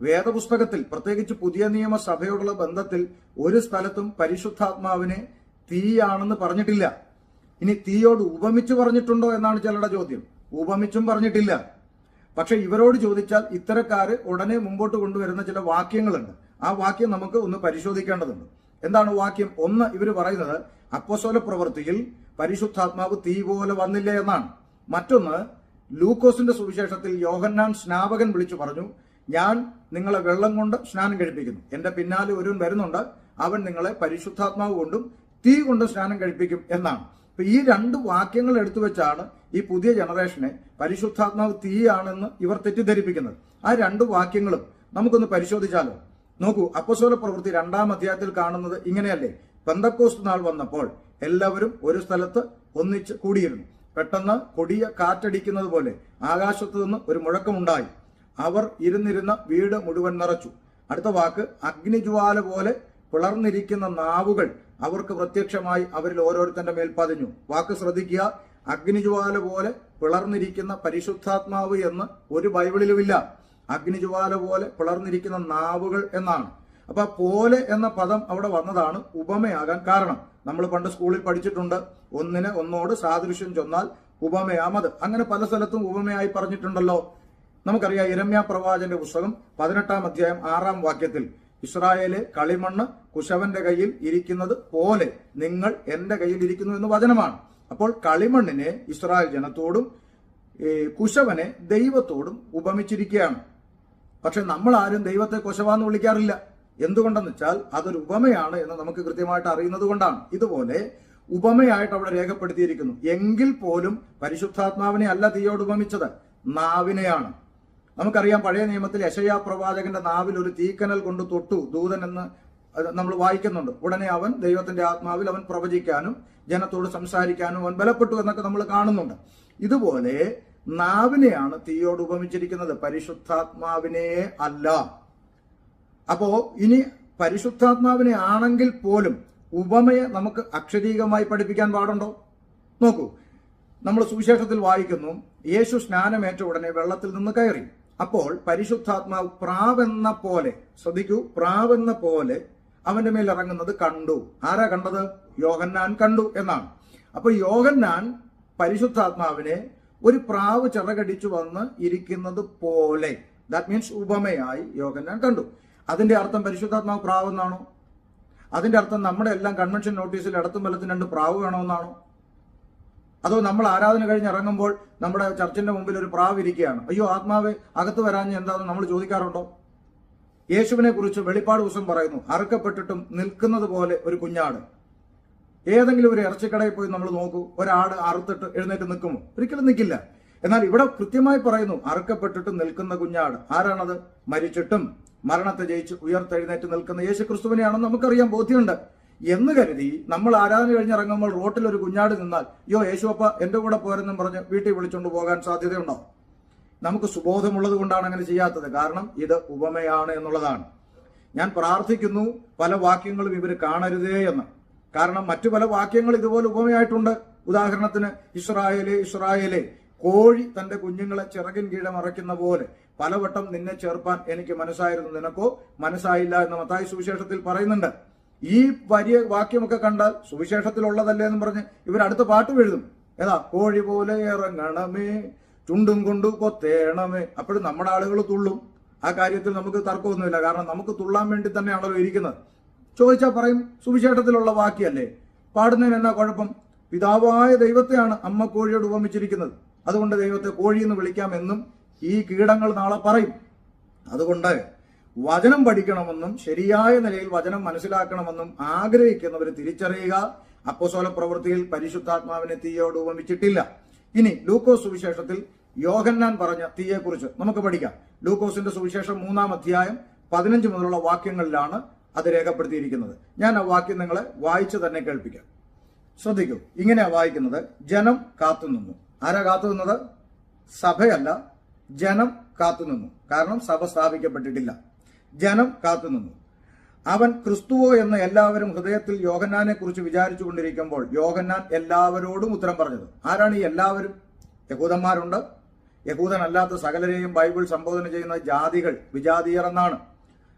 വേദപുസ്തകത്തിൽ പ്രത്യേകിച്ച് പുതിയ നിയമസഭയോടുള്ള ബന്ധത്തിൽ ഒരു സ്ഥലത്തും പരിശുദ്ധാത്മാവിനെ തീയാണെന്ന് പറഞ്ഞിട്ടില്ല. ഇനി തീയോട് ഉപമിച്ചു പറഞ്ഞിട്ടുണ്ടോ എന്നാണ് ചിലരുടെ ചോദ്യം. ഉപമിച്ചും പറഞ്ഞിട്ടില്ല. പക്ഷെ ഇവരോട് ചോദിച്ചാൽ ഇത്തരക്കാർ ഉടനെ മുമ്പോട്ട് കൊണ്ടുവരുന്ന ചില വാക്യങ്ങളുണ്ട്. ആ വാക്യം നമുക്ക് ഒന്ന് പരിശോധിക്കേണ്ടതുണ്ട്. എന്താണ് വാക്യം? ഒന്ന് ഇവർ പറയുന്നത് അപ്പസോല പ്രവൃത്തിയിൽ പരിശുദ്ധാത്മാവ് തീ പോലെ വന്നില്ല എന്നാണ്. മറ്റൊന്ന് ലൂക്കോസിന്റെ സുവിശേഷത്തിൽ യോഹന്നാൻ സ്നാപകൻ വിളിച്ചു പറഞ്ഞു ഞാൻ നിങ്ങളെ വെള്ളം കൊണ്ട് സ്നാനം കഴിപ്പിക്കുന്നു. എന്റെ പിന്നാലെ ഒരുവൻ വരുന്നുണ്ട്. അവൻ നിങ്ങളെ പരിശുദ്ധാത്മാവ് കൊണ്ടും തീ കൊണ്ട് സ്നാനം കഴിപ്പിക്കും എന്നാണ്. അപ്പൊ ഈ രണ്ട് വാക്യങ്ങൾ എടുത്തു വെച്ചാണ് ഈ പുതിയ ജനറേഷനെ പരിശുദ്ധാത്മാവ് തീയാണെന്ന് ഇവർ തെറ്റിദ്ധരിപ്പിക്കുന്നത്. ആ രണ്ട് വാക്യങ്ങളും നമുക്കൊന്ന് പരിശോധിച്ചാലോ? നോക്കൂ അപ്പസോല പ്രവൃത്തി രണ്ടാം അധ്യായത്തിൽ കാണുന്നത് ഇങ്ങനെയല്ലേ. പെന്തക്കോസ്റ്റ് നാൾ വന്നപ്പോൾ എല്ലാവരും ഒരു സ്ഥലത്ത് ഒന്നിച്ച് കൂടിയിരുന്നു. പെട്ടെന്ന് കൊടിയ കാറ്റടിക്കുന്നത് പോലെ ആകാശത്തു നിന്ന് ഒരു മുഴക്കമുണ്ടായി. അവർ ഇരുന്നിരുന്ന വീട് മുഴുവൻ നിറച്ചു. അടുത്ത വാക്ക് അഗ്നിജ്വാല പോലെ പിളർന്നിരിക്കുന്ന നാവുകൾ അവർക്ക് പ്രത്യക്ഷമായി അവരിൽ ഓരോരുത്തന്റെ മേൽ പതിഞ്ഞു. വാക്ക് ശ്രദ്ധിക്കുക അഗ്നിജ്വാല പോലെ പിളർന്നിരിക്കുന്ന പരിശുദ്ധാത്മാവ് എന്ന് ഒരു ബൈബിളിലുമില്ല. അഗ്നിജ്വാല പോലെ പിളർന്നിരിക്കുന്ന നാവുകൾ എന്നാണ്. അപ്പൊ പോലെ എന്ന പദം അവിടെ വന്നതാണ് ഉപമയാകാൻ കാരണം. നമ്മൾ പണ്ട് സ്കൂളിൽ പഠിച്ചിട്ടുണ്ട് ഒന്നിന് ഒന്നോട് സാദൃശ്യം ചൊന്നാൽ ഉപമയാമത്. അങ്ങനെ പല സ്ഥലത്തും ഉപമയായി പറഞ്ഞിട്ടുണ്ടല്ലോ. നമുക്കറിയാം ഇരമ്യ പ്രവാചന്റെ പുസ്തകം പതിനെട്ടാം അധ്യായം ആറാം വാക്യത്തിൽ ഇസ്രായേലെ കളിമണ്ണ് കുശവന്റെ കയ്യിൽ ഇരിക്കുന്നത് പോലെ നിങ്ങൾ എന്റെ കയ്യിൽ ഇരിക്കുന്നു എന്ന് വചനമാണ്. അപ്പോൾ കളിമണ്ണിനെ ഇസ്രായേൽ ജനത്തോടും കുശവനെ ദൈവത്തോടും ഉപമിച്ചിരിക്കുകയാണ്. പക്ഷെ നമ്മൾ ആരും ദൈവത്തെ കുശവാന്ന് വിളിക്കാറില്ല. എന്തുകൊണ്ടെന്ന് വെച്ചാൽ അതൊരു ഉപമയാണ് എന്ന് നമുക്ക് കൃത്യമായിട്ട് അറിയുന്നത് കൊണ്ടാണ്. ഇതുപോലെ ഉപമയായിട്ട് അവിടെ രേഖപ്പെടുത്തിയിരിക്കുന്നു. എങ്കിൽ പോലും പരിശുദ്ധാത്മാവിനെ അല്ല തീയോട് ഉപമിച്ചത് നാവിനെയാണ്. നമുക്കറിയാം പഴയ നിയമത്തിൽ യശയാ പ്രവാചകന്റെ നാവിൽ ഒരു തീക്കനൽ കൊണ്ട് തൊട്ടു ദൂതൻ എന്ന് നമ്മൾ വായിക്കുന്നുണ്ട്. ഉടനെ അവൻ ദൈവത്തിന്റെ ആത്മാവിൽ അവൻ പ്രവചിക്കാനും ജനത്തോട് സംസാരിക്കാനും അവൻ ബലപ്പെട്ടു എന്നൊക്കെ നമ്മൾ കാണുന്നുണ്ട്. ഇതുപോലെ നാവിനെയാണ് തീയോട് ഉപമിച്ചിരിക്കുന്നത്. പരിശുദ്ധാത്മാവിനെ അല്ല. അപ്പോ ഇനി പരിശുദ്ധാത്മാവിനെ ആണെങ്കിൽ പോലും ഉപമയെ നമുക്ക് അക്ഷരീകമായി പഠിപ്പിക്കാൻ പാടുണ്ടോ? നോക്കൂ നമ്മൾ സുവിശേഷത്തിൽ വായിക്കുന്നു യേശു സ്നാനമേറ്റ ഉടനെ വെള്ളത്തിൽ നിന്ന് കയറി. അപ്പോൾ പരിശുദ്ധാത്മാവ് പ്രാവെന്ന പോലെ ശ്രദ്ധിക്കൂ പ്രാവെന്ന പോലെ അവന്റെ മേൽ ഇറങ്ങുന്നത് കണ്ടു. ആരാ കണ്ടത്? യോഹന്നാൻ കണ്ടു എന്നാണ്. അപ്പൊ യോഹന്നാൻ പരിശുദ്ധാത്മാവിനെ ഒരു പ്രാവ് ചിറകടിച്ചു വന്ന് ഇരിക്കുന്നത് പോലെ. ദാറ്റ് മീൻസ് ഉപമയായി യോഹന്നാൻ കണ്ടു. അതിന്റെ അർത്ഥം പരിശുദ്ധാത്മാവ് പ്രാവെന്നാണോ? അതിന്റെ അർത്ഥം നമ്മുടെ എല്ലാം കൺവെൻഷൻ നോട്ടീസിൽ ഇടത്തും വലത്തും രണ്ട് പ്രാവ് വേണമെന്നാണോ? അതോ നമ്മൾ ആരാധന കഴിഞ്ഞ് ഇറങ്ങുമ്പോൾ നമ്മുടെ ചർച്ചിന്റെ മുമ്പിൽ ഒരു പ്രാവ് ഇരിക്കുകയാണ്. അയ്യോ ആത്മാവ് അകത്ത് വരാഞ്ഞ് എന്താന്ന് നമ്മൾ ചോദിക്കാറുണ്ടോ? യേശുവിനെ കുറിച്ച് വെളിപ്പാട് ദിവസം പറയുന്നു അറുക്കപ്പെട്ടിട്ടും നിൽക്കുന്നത് പോലെ ഒരു കുഞ്ഞാട്. ഏതെങ്കിലും ഒരു ഇറച്ചിക്കടയിൽ പോയി നമ്മൾ നോക്കൂ ഒരാട് അറുത്തിട്ട് എഴുന്നേറ്റ് നിൽക്കുമോ? ഒരിക്കലും നിൽക്കില്ല. എന്നാൽ ഇവിടെ കൃത്യമായി പറയുന്നു അറുക്കപ്പെട്ടിട്ട് നിൽക്കുന്ന കുഞ്ഞാട്. ആരാണത്? മരിച്ചിട്ടും മരണത്തെ ജയിച്ച് ഉയർത്തെഴുന്നേറ്റ് നിൽക്കുന്ന യേശു ക്രിസ്തുവിനെയാണെന്ന് നമുക്കറിയാം ബോധ്യമുണ്ട്. എന്ന് കരുതി നമ്മൾ ആരാധന കഴിഞ്ഞിറങ്ങുമ്പോൾ റോട്ടിൽ ഒരു കുഞ്ഞാട് നിന്നാൽ യോ യേശുവപ്പ എന്റെ കൂടെ പോരെന്നും പറഞ്ഞ് വീട്ടിൽ വിളിച്ചുകൊണ്ട് പോകാൻ സാധ്യതയുണ്ടോ? നമുക്ക് സുബോധമുള്ളത് കൊണ്ടാണ് അങ്ങനെ ചെയ്യാത്തത്. കാരണം ഇത് ഉപമയാണ് എന്നുള്ളതാണ്. ഞാൻ പ്രാർത്ഥിക്കുന്നു പല വാക്യങ്ങളും ഇവർ കാണരുതേ എന്ന്. കാരണം മറ്റു പല വാക്യങ്ങൾ ഇതുപോലെ ഉപമയായിട്ടുണ്ട്. ഉദാഹരണത്തിന് ഇസ്രായേലെ ഇസ്രായേലെ കോഴി തന്റെ കുഞ്ഞുങ്ങളെ ചിറകിൻ കീഴെ മറയ്ക്കുന്ന പോലെ പലവട്ടം നിന്നെ ചേർപ്പാൻ എനിക്ക് മനസ്സായിരുന്നു. നിനക്കോ മനസ്സായില്ല എന്ന് മത്തായി സുവിശേഷത്തിൽ പറയുന്നുണ്ട്. ഈ വലിയ വാക്യമൊക്കെ കണ്ടാൽ സുവിശേഷത്തിലുള്ളതല്ലേ എന്ന് പറഞ്ഞ് ഇവർ അടുത്ത പാട്ട് എഴുതും. ഏതാ? കോഴി പോലെ ഇറങ്ങണമേ ചുണ്ടും കൊണ്ട് കൊത്തേണമേ. അപ്പോഴും നമ്മുടെ ആളുകൾ തുള്ളും. ആ കാര്യത്തിൽ നമുക്ക് തർക്കമൊന്നുമില്ല. കാരണം നമുക്ക് തുള്ളാൻ വേണ്ടി തന്നെയാണല്ലോ ഇരിക്കുന്നത്. ചോദിച്ചാൽ പറയും സുവിശേഷത്തിലുള്ള വാക്യല്ലേ പാടുന്നതിന് എന്നാ കുഴപ്പം? പിതാവായ ദൈവത്തെയാണ് അമ്മ കോഴിയോട് ഉപമിച്ചിരിക്കുന്നത്. അതുകൊണ്ട് ദൈവത്തെ കോഴി എന്ന് വിളിക്കാമെന്നും ഈ കീടങ്ങൾ നാളെ പറയും. അതുകൊണ്ട് വചനം പഠിക്കണമെന്നും ശരിയായ നിലയിൽ വചനം മനസ്സിലാക്കണമെന്നും ആഗ്രഹിക്കുന്നവർ തിരിച്ചറിയുക. അപ്പോസോല പ്രവൃത്തിയിൽ പരിശുദ്ധാത്മാവിനെ തീയോട് ഉപമിച്ചിട്ടില്ല. ഇനി ലൂക്കോസ് സുവിശേഷത്തിൽ യോഹന്നാൻ പറഞ്ഞ തീയെക്കുറിച്ച് നമുക്ക് പഠിക്കാം. ലൂക്കോസിന്റെ സുവിശേഷം മൂന്നാം അധ്യായം പതിനഞ്ച് മുതലുള്ള വാക്യങ്ങളിലാണ് അത് രേഖപ്പെടുത്തിയിരിക്കുന്നത്. ഞാൻ ആ വാക്യം നിങ്ങളെ വായിച്ചു തന്നെ കേൾപ്പിക്കാം. ശ്രദ്ധിക്കൂ ഇങ്ങനെയാ വായിക്കുന്നത് ജനം കാത്തുനിന്നു ആരാ കാത്തുനിന്നത് സഭയല്ല ജനം കാത്തുനിന്നു കാരണം സഭ സ്ഥാപിക്കപ്പെട്ടിട്ടില്ല. ജനം കാത്തുനിന്നു അവൻ ക്രിസ്തുവോ എന്ന് എല്ലാവരും ഹൃദയത്തിൽ യോഹന്നാനെ കുറിച്ച് വിചാരിച്ചു കൊണ്ടിരിക്കുമ്പോൾ യോഹന്നാൻ എല്ലാവരോടും ഉത്തരം പറഞ്ഞത്. ആരാണ് ഈ എല്ലാവരും? യഹൂദന്മാരുണ്ട്? യഹൂദനല്ലാത്ത സകലരെയും ബൈബിൾ സംബോധന ചെയ്യുന്ന ജാതികൾ വിജാതീയർ എന്നാണ്.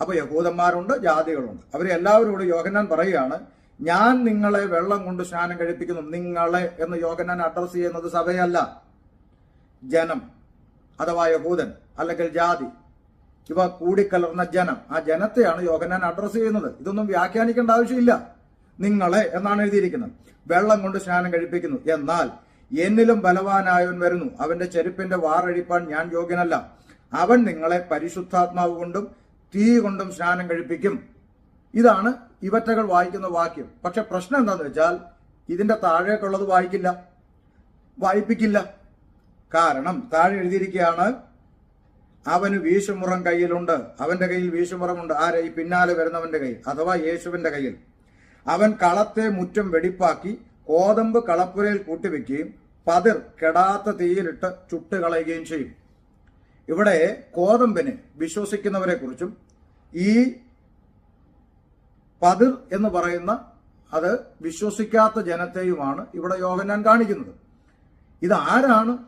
അപ്പൊ യഹൂദന്മാരുണ്ട് ജാതികളുണ്ട്. അവരെ എല്ലാവരോടും യോഹന്നാൻ പറയുകയാണ് ഞാൻ നിങ്ങളെ വെള്ളം കൊണ്ട് സ്നാനം കഴിപ്പിക്കുന്നു നിങ്ങളെ എന്ന് യോഹന്നാൻ അഡ്രസ് ചെയ്യുന്നത് സഭയല്ല ജനം അഥവാ യഹൂദൻ അല്ലെങ്കിൽ ജാതി. ഇവ കൂടിക്കലർന്ന ജനം. ആ ജനത്തെയാണ് യോഹനാൻ അഡ്രസ്സ് ചെയ്യുന്നത്. ഇതൊന്നും വ്യാഖ്യാനിക്കേണ്ട ആവശ്യമില്ല. നിങ്ങളെ എന്നാണ് എഴുതിയിരിക്കുന്നത്? വെള്ളം കൊണ്ട് സ്നാനം കഴിപ്പിക്കുന്നു. എന്നാൽ എന്നിലും ബലവാനായവൻ വരുന്നു. അവന്റെ ചെരുപ്പിന്റെ വാറഴിപ്പാൻ ഞാൻ യോഗ്യനല്ല. അവൻ നിങ്ങളെ പരിശുദ്ധാത്മാവ് കൊണ്ടും തീ കൊണ്ടും സ്നാനം കഴിപ്പിക്കും. ഇതാണ് ഇവറ്റകൾ വായിക്കുന്ന വാക്യം. പക്ഷെ പ്രശ്നം എന്താണെന്ന് വെച്ചാൽ ഇതിന്റെ താഴേക്കുള്ളത് വായിക്കില്ല. വായിപ്പിക്കില്ല. കാരണം താഴെ എഴുതിയിരിക്കുകയാണ് അവന് വീശുമുറം കയ്യിലുണ്ട്. അവന്റെ കയ്യിൽ വീശുമുറമുണ്ട്. ആരെ? ഈ പിന്നാലെ വരുന്നവന്റെ കയ്യിൽ. അഥവാ യേശുവിന്റെ കയ്യിൽ. അവൻ കളത്തെ മുറ്റം വെടിപ്പാക്കി കോതമ്പ് കളപ്പുരയിൽ കൂട്ടിവെക്കുകയും പതിർ കെടാത്ത തീയിലിട്ട് ചുട്ടുകളയുകയും ചെയ്യും. ഇവിടെ കോതമ്പിന് വിശ്വസിക്കുന്നവരെ കുറിച്ചും ഈ പതിർ എന്ന് പറയുന്ന അത് വിശ്വസിക്കാത്ത ജനത്തെയുമാണ് ഇവിടെ യോഹന്നാൻ കാണിക്കുന്നത്. ഇത് ആരാണ്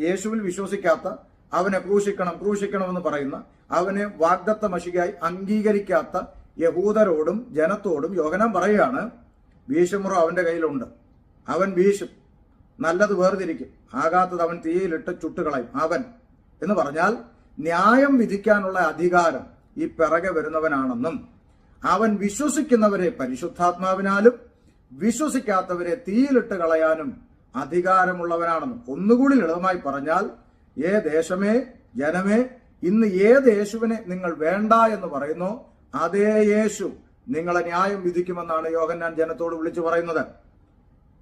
യേശുവിൽ വിശ്വസിക്കാത്ത അവനെ ക്രൂശിക്കണം ക്രൂശിക്കണമെന്ന് പറയുന്ന അവനെ വാഗ്ദത്ത മഷികയായി അംഗീകരിക്കാത്ത യഹൂദരോടും ജനത്തോടും യോഹനം പറയുകയാണ് ഭീഷമുറ അവന്റെ കയ്യിലുണ്ട്. അവൻ വീശും നല്ലത് വേർതിരിക്കും. ആകാത്തത് അവൻ തീയിലിട്ട് ചുട്ടുകളയും. അവൻ എന്ന് പറഞ്ഞാൽ ന്യായം വിധിക്കാനുള്ള അധികാരം ഈ പിറകെ വരുന്നവനാണെന്നും അവൻ വിശ്വസിക്കുന്നവരെ പരിശുദ്ധാത്മാവിനാലും വിശ്വസിക്കാത്തവരെ തീയിലിട്ട് കളയാനും അധികാരമുള്ളവനാണെന്നും ഒന്നുകൂടി ലളിതമായി പറഞ്ഞാൽ ഏ ദേശമേ ജനമേ ഇന്ന് ഏത് യേശുവിനെ നിങ്ങൾ വേണ്ട എന്ന് പറയുന്നു അതേ യേശു നിങ്ങളെ ന്യായം വിധിക്കുമെന്നാണ് യോഹന്നാൻ ജനത്തോട് വിളിച്ചു പറയുന്നത്.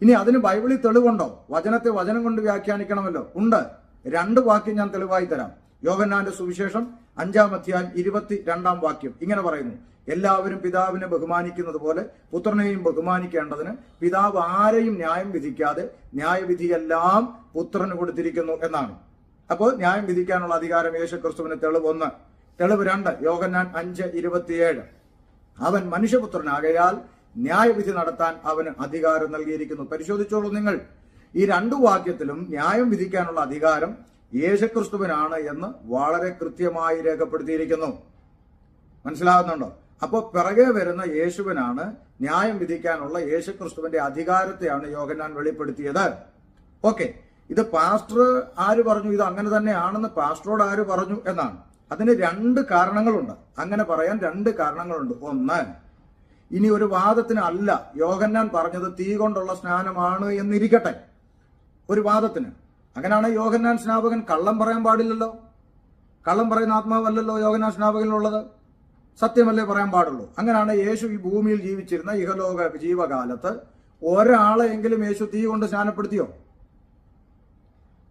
ഇനി അതിന് ബൈബിളിൽ തെളിവുണ്ടോ? വചനത്തെ വചനം കൊണ്ട് വ്യാഖ്യാനിക്കണമല്ലോ. ഉണ്ട്. രണ്ട് വാക്യം ഞാൻ തെളിവായി തരാം. യോഹന്നാന്റെ സുവിശേഷം അഞ്ചാം അധ്യായം ഇരുപത്തി രണ്ടാം വാക്യം ഇങ്ങനെ പറയുന്നു. എല്ലാവരും പിതാവിനെ ബഹുമാനിക്കുന്നത് പോലെ പുത്രനെയും ബഹുമാനിക്കേണ്ടതിന് പിതാവ് ആരെയും ന്യായം വിധിക്കാതെ ന്യായവിധിയെല്ലാം പുത്രന് കൊടുത്തിരിക്കുന്നു എന്നാണ്. അപ്പോൾ ന്യായം വിധിക്കാനുള്ള അധികാരം യേശുക്രിസ്തുവിന് തെളിവ് ഒന്ന്. തെളിവ് രണ്ട് യോഹന്നാൻ അഞ്ച് ഇരുപത്തിയേഴ്. അവൻ മനുഷ്യപുത്രനാകയാൽ ന്യായവിധി നടത്താൻ അവന് അധികാരം നൽകിയിരിക്കുന്നു. പരിശോധിച്ചോളൂ നിങ്ങൾ. ഈ രണ്ടു വാക്യത്തിലും ന്യായം വിധിക്കാനുള്ള അധികാരം യേശുക്രിസ്തുവിനാണ് എന്ന് വളരെ കൃത്യമായി രേഖപ്പെടുത്തിയിരിക്കുന്നു. മനസ്സിലാകുന്നുണ്ടോ? അപ്പോൾ പിറകെ വരുന്ന യേശുവിനാണ് ന്യായം വിധിക്കാനുള്ള യേശുക്രിസ്തുവിന്റെ അധികാരത്തെയാണ് യോഗനാൻ വെളിപ്പെടുത്തിയത്. ഓക്കെ. ഇത് പാസ്റ്റർ ആര് പറഞ്ഞു? ഇത് അങ്ങനെ തന്നെയാണെന്ന് പാസ്റ്ററോട് ആര് പറഞ്ഞു എന്നാണ്. അതിന് രണ്ട് കാരണങ്ങളുണ്ട്. അങ്ങനെ പറയാൻ രണ്ട് കാരണങ്ങളുണ്ട്. ഒന്ന് ഇനി ഒരു വാദത്തിന് അല്ല യോഹന്നാൻ പറഞ്ഞത് തീ കൊണ്ടുള്ള സ്നാനമാണ് എന്നിരിക്കട്ടെ. ഒരു വാദത്തിന്. അങ്ങനെയാണ് യോഹന്നാൻ സ്നാപകൻ കള്ളം പറയാൻ പാടില്ലല്ലോ? കള്ളം പറയുന്ന ആത്മാവല്ലല്ലോ യോഹന്നാൻ സ്നാപകനിലുള്ളത്? സത്യമല്ലേ പറയാൻ പാടുള്ളൂ. അങ്ങനെയാണ് യേശു ഈ ഭൂമിയിൽ ജീവിച്ചിരുന്ന ഇഹലോക ജീവകാലത്ത് ഒരാളെയെങ്കിലും യേശു തീ കൊണ്ട് സ്നാനപ്പെടുത്തിയോ?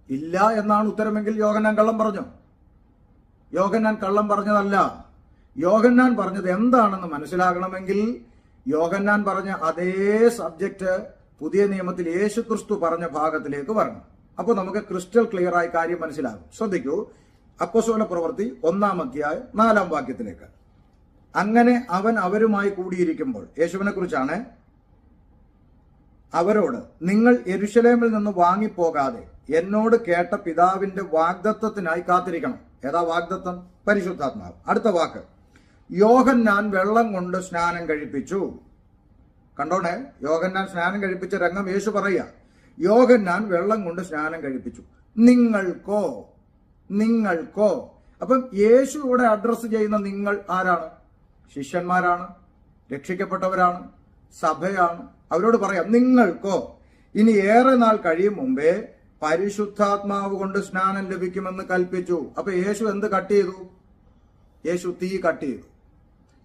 ഇല്ല എന്നാണ് ഉത്തരമെങ്കിൽ യോഹന്നാൻ കള്ളം പറഞ്ഞു? യോഹന്നാൻ കള്ളം പറഞ്ഞതല്ല. യോഹന്നാൻ പറഞ്ഞത് എന്താണെന്ന് മനസ്സിലാകണമെങ്കിൽ യോഹന്നാൻ പറഞ്ഞ അതേ സബ്ജക്റ്റ് പുതിയ നിയമത്തിൽ യേശു ക്രിസ്തു പറഞ്ഞ ഭാഗത്തിലേക്ക് വരണം. അപ്പോൾ നമുക്ക് ക്രിസ്റ്റൽ ക്ലിയർ ആയി കാര്യം മനസ്സിലാകും. ശ്രദ്ധിക്കൂ. അപ്പസോല പ്രവൃത്തി ഒന്നാം അധ്യായം നാലാം വാക്യത്തിലേക്ക്. അങ്ങനെ അവൻ അവരുമായി കൂടിയിരിക്കുമ്പോൾ യേശുവിനെ കുറിച്ചാണ് അവരോട് നിങ്ങൾ എരുശലേമിൽ നിന്ന് വാങ്ങിപ്പോകാതെ എന്നോട് കേട്ട പിതാവിന്റെ വാഗ്ദത്വത്തിനായി കാത്തിരിക്കണം. ഏതാ വാഗ്ദത്വം പരിശുദ്ധാത്മാവ്. അടുത്ത വാക്ക്. യോഹന്നാൻ വെള്ളം കൊണ്ട് സ്നാനം കഴിപ്പിച്ചു. കണ്ടോണേ യോഹന്നാൻ സ്നാനം കഴിപ്പിച്ച രംഗം യേശു പറയുക. യോഹന്നാൻ വെള്ളം കൊണ്ട് സ്നാനം കഴിപ്പിച്ചു. നിങ്ങൾക്കോ? നിങ്ങൾക്കോ? അപ്പം യേശു ഇവിടെ അഡ്രസ്സ് ചെയ്യുന്ന നിങ്ങൾ ആരാണ്? ശിഷ്യന്മാരാണ്? രക്ഷിക്കപ്പെട്ടവരാണ്? സഭയാണ്? അവരോട് പറയാം നിങ്ങൾക്കോ? ഇനി ഏറെ നാൾ കഴിയും മുമ്പേ പരിശുദ്ധാത്മാവ് കൊണ്ട് സ്നാനം ലഭിക്കുമെന്ന് കൽപ്പിച്ചു. അപ്പൊ യേശു എന്ത് കട്ട് ചെയ്തു? യേശു തീ കട്ട് ചെയ്തു.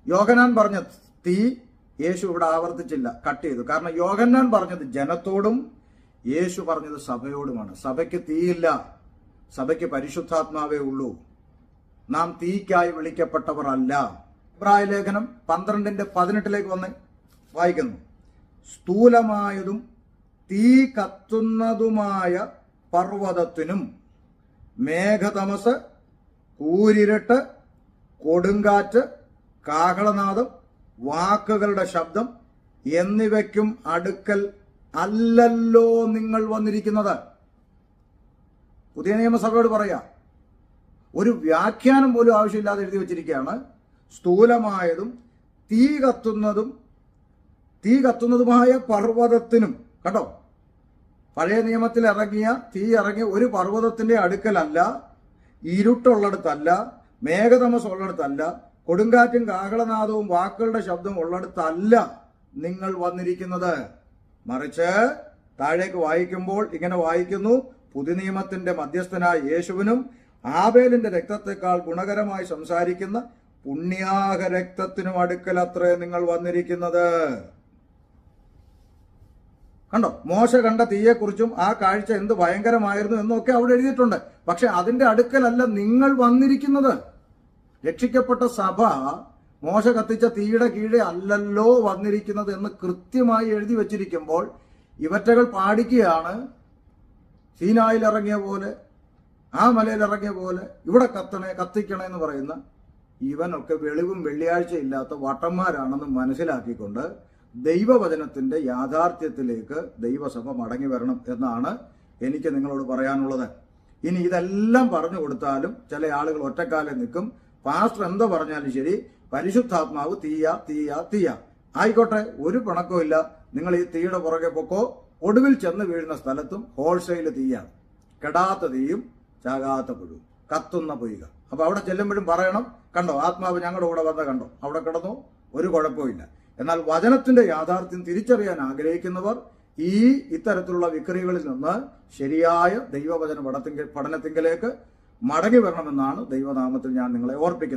യോഹനാൻ പറഞ്ഞ തീ യേശു ഇവിടെ ആവർത്തിച്ചില്ല കട്ട് ചെയ്തു. കാരണം യോഹന്നാൻ പറഞ്ഞത് ജനത്തോടും യേശു പറഞ്ഞത് സഭയോടുമാണ്. സഭയ്ക്ക് തീയില്ല സഭയ്ക്ക് പരിശുദ്ധാത്മാവേ ഉള്ളൂ. നാം തീക്കായി വിളിക്കപ്പെട്ടവർ അല്ല അഭിപ്രായ ലേഖനം പന്ത്രണ്ടിന്റെ പതിനെട്ടിലേക്ക് വന്ന് വായിക്കുന്നു. സ്ഥൂലമായതും തീ കത്തുന്നതുമായ പർവതത്തിനും മേഘതമസ് കൂരിരട്ട് കൊടുങ്കാറ്റ് കാഹളനാദം വാക്കുകളുടെ ശബ്ദം എന്നിവയ്ക്കും അടുക്കൽ അല്ലല്ലോ നിങ്ങൾ വന്നിരിക്കുന്നത്. പുതിയ നിയമസഭയോട് പറയാ. ഒരു വ്യാഖ്യാനം പോലും ആവശ്യമില്ലാതെ എഴുതി വച്ചിരിക്കുകയാണ്. സ്ഥൂലമായതും തീ കത്തുന്നതും തീ കത്തുന്നതുമായ പർവതത്തിനും കണ്ടോ? പഴയ നിയമത്തിൽ ഇറങ്ങിയ തീ ഇറങ്ങിയ ഒരു പർവതത്തിന്റെ അടുക്കലല്ല ഇരുട്ടുള്ളിടത്തല്ല മേഘതമസ് ഉള്ളിടത്തല്ല കൊടുങ്കാറ്റും കാഹളനാദവും വാക്കുകളുടെ ശബ്ദവും ഉള്ളിടത്തല്ല നിങ്ങൾ വന്നിരിക്കുന്നത്. മറിച്ച് താഴേക്ക് വായിക്കുമ്പോൾ ഇങ്ങനെ വായിക്കുന്നു പുതുനിയമത്തിന്റെ മധ്യസ്ഥനായ യേശുവിനും ആബേലിന്റെ രക്തത്തെക്കാൾ ഗുണകരമായി സംസാരിക്കുന്ന പുണ്യാഹ രക്തത്തിനും അടുക്കൽ അത്രേ നിങ്ങൾ വന്നിരിക്കുന്നത്. കണ്ടോ? മോശ കണ്ട തീയെക്കുറിച്ചും ആ കാഴ്ച എന്ത് ഭയങ്കരമായിരുന്നു എന്നൊക്കെ അവിടെ എഴുതിയിട്ടുണ്ട്. പക്ഷെ അതിന്റെ അടുക്കലല്ല നിങ്ങൾ വന്നിരിക്കുന്നത്. രക്ഷിക്കപ്പെട്ട സഭ മോശ കത്തിച്ച തീയുടെ കീഴെ അല്ലല്ലോ വന്നിരിക്കുന്നത് എന്ന് കൃത്യമായി എഴുതി വച്ചിരിക്കുമ്പോൾ ഇവറ്റകൾ പാടിക്കുകയാണ്. സീനായിൽ ഇറങ്ങിയ പോലെ ആ മലയിൽ ഇറങ്ങിയ പോലെ ഇവിടെ കത്തണേ കത്തിക്കണേ എന്ന് പറയുന്ന ഇവനൊക്കെ വെളിവും വെള്ളിയാഴ്ച ഇല്ലാത്ത വട്ടന്മാരാണെന്ന് മനസ്സിലാക്കിക്കൊണ്ട് ദൈവവചനത്തിന്റെ യാഥാർത്ഥ്യത്തിലേക്ക് ദൈവസഭ മടങ്ങി വരണം എന്നാണ് എനിക്ക് നിങ്ങളോട് പറയാനുള്ളത്. ഇനി ഇതെല്ലാം പറഞ്ഞു കൊടുത്താലും ചില ആളുകൾ ഒറ്റക്കാലം നിൽക്കും. പാസ്റ്റർ എന്താ പറഞ്ഞാലും ശരി പരിശുദ്ധാത്മാവ് തീയ തീയ തീയ. ആയിക്കോട്ടെ ഒരു പിണക്കവും ഇല്ല. നിങ്ങൾ ഈ തീയുടെ പുറകെ പൊക്കോ. ഒടുവിൽ ചെന്ന് വീഴുന്ന സ്ഥലത്തും ഹോൾസെയിൽ തീയാണ്. കെടാത്ത തീയും ചാകാത്ത പുഴു കത്തുന്ന പൊയ്ക. അപ്പൊ അവിടെ ചെല്ലുമ്പോഴും പറയണം കണ്ടോ ആത്മാവ് ഞങ്ങളുടെ കൂടെ വന്ന കണ്ടോ? അവിടെ കിടന്നു? ഒരു കുഴപ്പമില്ല എന്നാൽ വചനത്തിന്റെ യാഥാർത്ഥ്യം തിരിച്ചറിയാൻ ആഗ്രഹിക്കുന്നവർ ഈ ഇത്തരത്തിലുള്ള വിക്രികളിൽ നിന്ന് ശരിയായ ദൈവവചന പഠനത്തിങ്ക പഠനത്തിങ്കിലേക്ക് മടങ്ങി വരണമെന്നാണ് ദൈവനാമത്തിൽ ഞാൻ നിങ്ങളെ ഓർപ്പിക്കുന്നത്